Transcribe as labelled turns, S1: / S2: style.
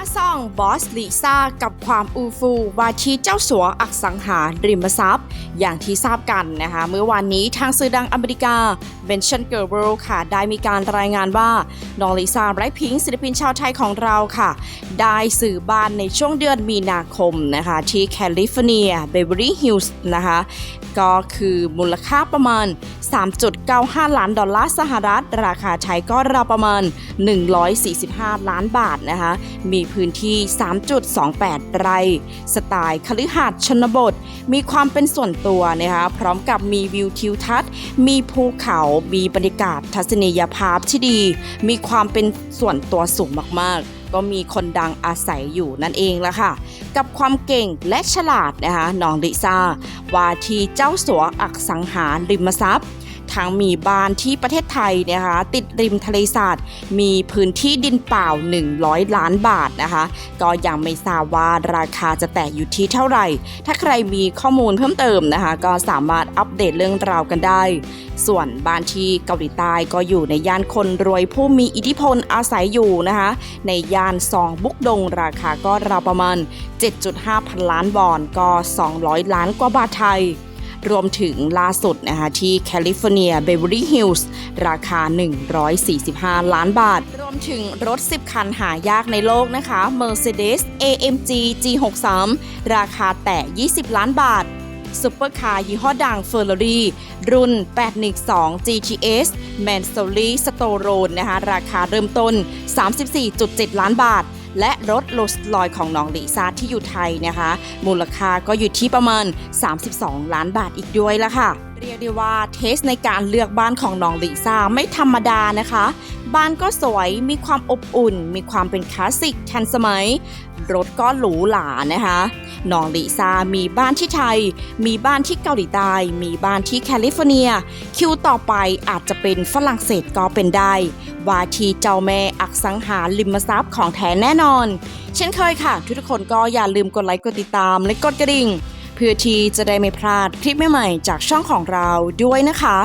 S1: าซองบอสลิซ่ากับความอูฟูวาทีเจ้าสัวอักสังหาริมทรัพย์ อย่างที่ทราบกันนะคะ เมื่อวานนี้ทางสื่อดังอเมริกาเบนชันเกิร์เบิลค่ะ ได้มีการรายงานว่าน้องลิซ่าไบรท์พิงศิลปินชาวไทยของเราค่ะ ได้สื่อบ้านในช่วงเดือนมีนาคมนะคะ ที่แคลิฟอร์เนียเบเวอรี่ฮิลส์นะคะ ก็คือมูลค่าประมาณ 3.95 ล้านดอลลาร์สหรัฐ ราคาไทยก็ราวประมาณ 145 ล้านบาทนะคะมีพื้นที่ 3.28 ไร่ สไตล์คฤหาสน์ชนบท มีความเป็นส่วนตัวนะคะพร้อมกับมีวิวทิวทัศน์ มีภูเขา มีบรรยากาศทัศนียภาพที่ดี มีความเป็นส่วนตัวสูงมากๆก็มีคนดังอาศัยอยู่นั่นเองละค่ะ กับความเก่งและฉลาดนะคะน้องลิซ่าว่าที่เจ้าสัวอักสังหาริมทรัพย์ ทั้งมีบ้านที่ประเทศไทยนะคะติดริมทะเลสาบมีพื้นที่ดินเปล่า 100 ล้านบาทนะคะ ก็ยังไม่ทราบว่าราคาจะแตะอยู่ที่เท่าไหร่ ถ้าใครมีข้อมูลเพิ่มเติมนะคะ ก็สามารถอัปเดตเรื่องราวกันได้ ส่วนบ้านที่เกาหลีใต้ก็อยู่ในย่านคนรวยผู้มีอิทธิพลอาศัยอยู่นะคะ ในย่านซองบุกดงราคาก็ราวประมาณ 7.5 พันล้านวอนก็ 200 ล้านกว่าบาทไทย รวมถึงล่าสุดนะคะที่แคลิฟอร์เนียเบเวอรี่ฮิลส์ราคา 145 ล้านบาท รวมถึงรถ 10 คันหายากในโลกนะคะ Mercedes AMG G63 ราคาแตะ20 ล้านบาทซุปเปอร์คาร์ยี่ห้อดัง Ferrari รุ่น 812 GTS m a n s o l i s t o r o n นะคะราคาเริ่มต้น 34.7 ล้านบาท และรถโรลส์ลอยของน้องลิซ่าที่อยู่ไทยนะคะ มูลค่าก็อยู่ที่ประมาณ 32 ล้านบาทอีกด้วยละค่ะ เรียกได้ว่าเทสในการเลือกบ้านของน้องลิซ่าไม่ธรรมดานะคะ บ้านก็สวยมีความอบอุ่น มีความเป็นคลาสสิกทันสมัย รถก็หรูหรานะคะ น้องลิซ่ามีบ้านที่ไทย มีบ้านที่เกาหลีใต้ มีบ้านที่แคลิฟอร์เนีย คิวต่อไปอาจจะเป็นฝรั่งเศสก็เป็นได้ ว่าที่เจ้าแม่อักสังหาริมทรัพย์ของแท้แน่นอน เช่นเคยค่ะ ทุกคนก็อย่าลืมกดไลค์ กดติดตาม และกดกระดิ่ง เพื่อที่จะได้ไม่พลาดคลิปใหม่ๆจากช่องของเราด้วยนะคะ